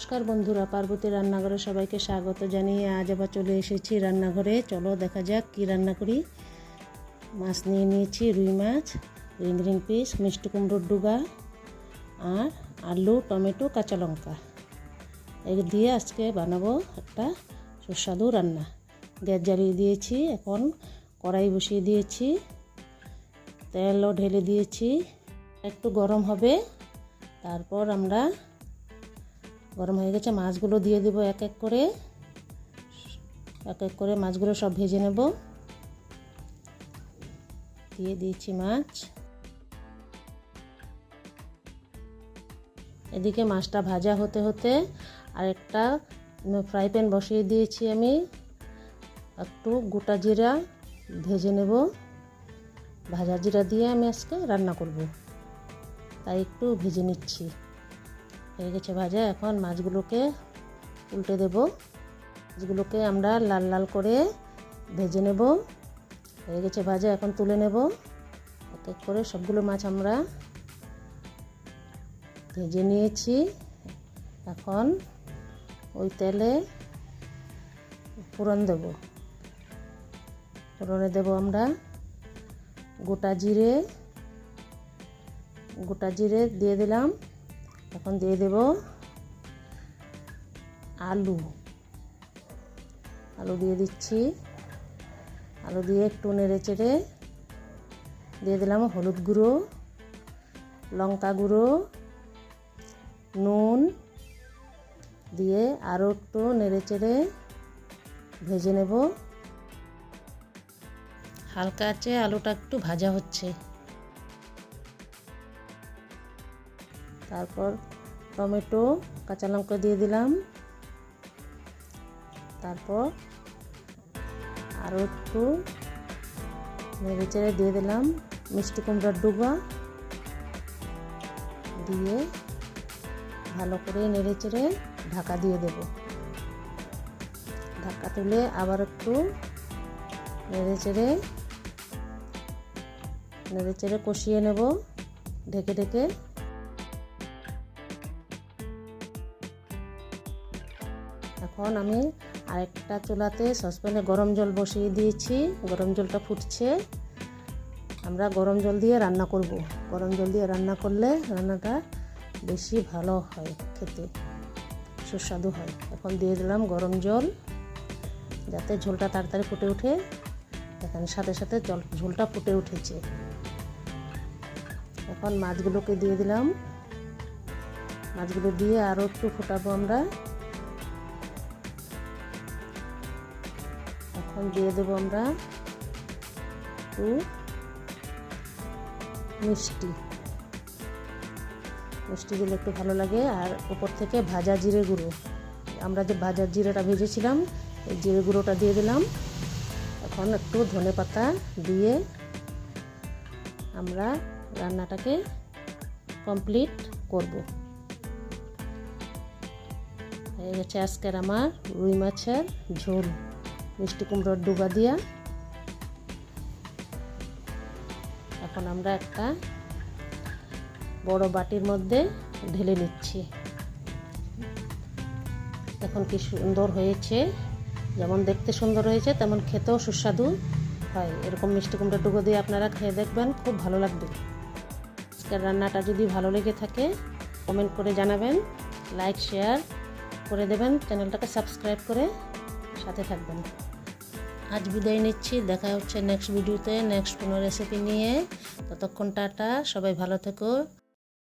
নমস্কার বন্ধুরা, পার্বতী রান্নাঘরে সবাইকে স্বাগত জানিয়ে আজ আবার চলে এসেছি রান্নাঘরে। চলো দেখা যাক কি রান্না করি। মাছ নিয়ে নিয়েছি, রুই মাছ রিং রিং পিস, মিষ্টি কুমড়োর ডুগা, আর আলু, টমেটো, কাঁচা লঙ্কা। এই দিয়ে আজকে বানাবো একটা সুস্বাদু রান্না। গ্যাস জ্বালিয়ে দিয়েছি, এখন কড়াই বসিয়ে দিয়েছি, তেলও ঢেলে দিয়েছি। একটু গরম হবে, তারপর আমরা গরম হয়ে গেছে, মাছগুলো দিয়ে দেব এক এক করে। এক এক করে মাছগুলো সব ভেজে নেব। দিয়ে দিয়েছি মাছ। এদিকে মাছটা ভাজা হতে হতে আরেকটা ফ্রাই প্যান বসিয়ে দিয়েছি আমি। একটু গোটা জিরা ভেজে নেব। ভাজা জিরা দিয়ে আমি আজকে রান্না করব। তাই একটু ভেজে নিচ্ছি। হয়ে গেছে ভাজা। এখন মাছগুলোকে উল্টে দেব। মাছগুলোকে আমরা লাল লাল করে ভেজে নেব। হয়ে গেছে ভাজা, এখন তুলে নেব। এক এক করে সবগুলো মাছ আমরা ভেজে নিয়েছি। এখন ওই তেলে ফোড়ন দেব। ফোড়নে দেব আমরা গোটা জিরে। গোটা জিরে দিয়ে দিলাম। এখন দিয়ে দেব আলু। আলু দিয়ে দিচ্ছি। আলু দিয়ে একটু নেড়ে চেড়ে দিয়ে দিলাম হলুদ গুঁড়ো, লঙ্কা গুঁড়ো, নুন দিয়ে আরও একটু নেড়ে চেড়ে ভেজে নেব। হালকা আছে, আলুটা একটু ভাজা হচ্ছে। তারপর টমেটো, কাঁচা লঙ্কা দিয়ে দিলাম। তারপর আরও একটু নেড়ে চেড়ে দিয়ে দিলাম মিষ্টি কুমড়ার ডুবা। দিয়ে ভালো করে নেড়ে চেড়ে ঢাকা দিয়ে দেব। ঢাকা তুলে আবার একটু নেড়ে চেড়ে নেড়ে চেড়ে কষিয়ে নেব। ঢেকে ঢেকে এখন আমি আরেকটা চুলাতে সসপ্যানে গরম জল বসিয়ে দিয়েছি। গরম জলটা ফুটছে। আমরা গরম জল দিয়ে রান্না করব। গরম জল দিয়ে রান্না করলে রান্নাটা বেশি ভালো হয় খেতে, সুস্বাদু হয়। এখন দিয়ে দিলাম গরম জল, যাতে ঝোলটা তাড়াতাড়ি ফুটে ওঠে। দেখেন সাথে সাথে জল, ঝোলটা ফুটে উঠেছে। এখন মাছগুলোকে দিয়ে দিলাম। মাছগুলো দিয়ে আরও একটু ফোটাবো আমরা। এখন দিয়ে দেবো আমরা একটু মিষ্টি। মিষ্টি দিলে একটু ভালো লাগে, আর উপর থেকে ভাজা জিরে গুঁড়ো। আমরা যে ভাজা জিরেটা ভেজেছিলাম, এই জিরে গুঁড়োটা দিয়ে দিলাম। এখন একটু ধনে পাতা দিয়ে আমরা রান্নাটাকে কমপ্লিট করব। হয়ে গেছে আজকের আমার রুই মাছের ঝোল। মিষ্টি কুমড়োর ডুবা দিয়া। এখন আমরা একটা বড় বাটির মধ্যে ঢেলে নিচ্ছি। এখন কি সুন্দর হয়েছে, যেমন দেখতে সুন্দর হয়েছে, তেমন খেতেও সুস্বাদু হয়। এরকম মিষ্টি কুমড়োর ডুবো দিয়ে আপনারা খেয়ে দেখবেন, খুব ভালো লাগবে। আজকের রান্নাটা যদি ভালো লেগে থাকে কমেন্ট করে জানাবেন লাইক শেয়ার করে দেবেন, চ্যানেলটাকে সাবস্ক্রাইব করে সাথে থাকবেন। আজ বিদায় নিচ্ছি, দেখা হচ্ছে নেক্সট ভিডিওতে নেক্সট কোনো রেসিপি নিয়ে। ততক্ষণ টাটা, সবাই ভালো থেকো।